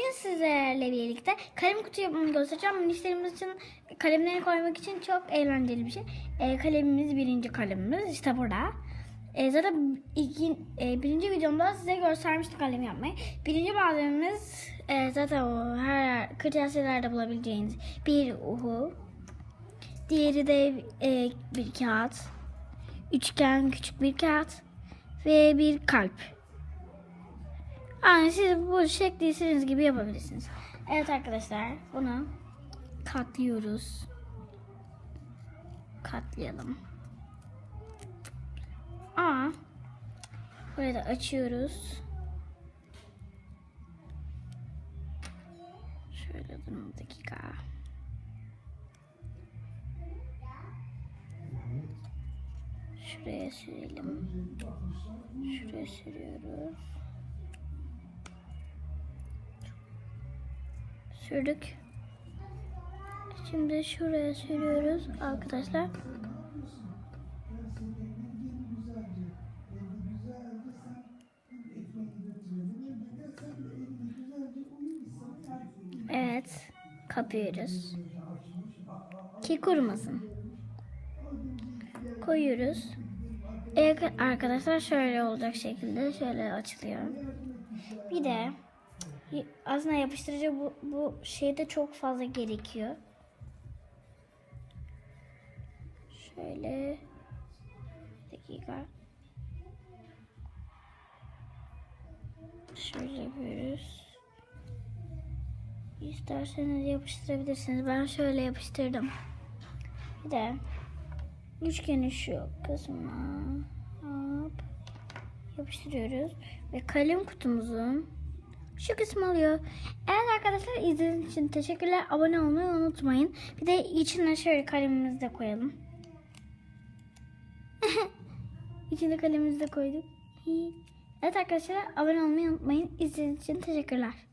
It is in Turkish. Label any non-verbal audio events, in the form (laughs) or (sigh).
Bugün sizlerle birlikte kalem kutu yapımını göstereceğim. Müşterimiz için kalemleri koymak için çok eğlenceli bir şey. E, kalemimiz birinci kalemimiz işte burada. E, zaten iki, e, birinci videomda size göstermiştim kalem yapmayı. Birinci malzememiz e, zaten o her kırtasiyelerde bulabileceğiniz bir uhu. Diğeri de e, bir kağıt. Üçgen küçük bir kağıt. Ve bir kalp. Yani siz bu şekli istediğiniz gibi yapabilirsiniz. Evet arkadaşlar bunu katlıyoruz. Katlayalım. Aa, burayı da açıyoruz. Şöyle durun bir dakika. Şuraya sürelim. Şuraya sürüyoruz. Sürdük. Şimdi şuraya sürüyoruz arkadaşlar. Evet. Kapıyoruz. Ki kurumasın. Koyuyoruz. Arkadaşlar şöyle olacak şekilde şöyle açılıyor. Bir de aslında yapıştırıcı bu, bu şeyde çok fazla gerekiyor. Şöyle bir dakika. Şöyle yapıyoruz. İsterseniz yapıştırabilirsiniz. Ben şöyle yapıştırdım. Bir de üçgenin şu kısmına yapıştırıyoruz ve kalem kutumuzun şu kısmı alıyor. Evet arkadaşlar izlediğiniz için teşekkürler. Abone olmayı unutmayın. Bir de içine şöyle kalemimizi de koyalım. (laughs) İçine kalemimizi de koyduk. Evet arkadaşlar abone olmayı unutmayın. İzlediğiniz için teşekkürler.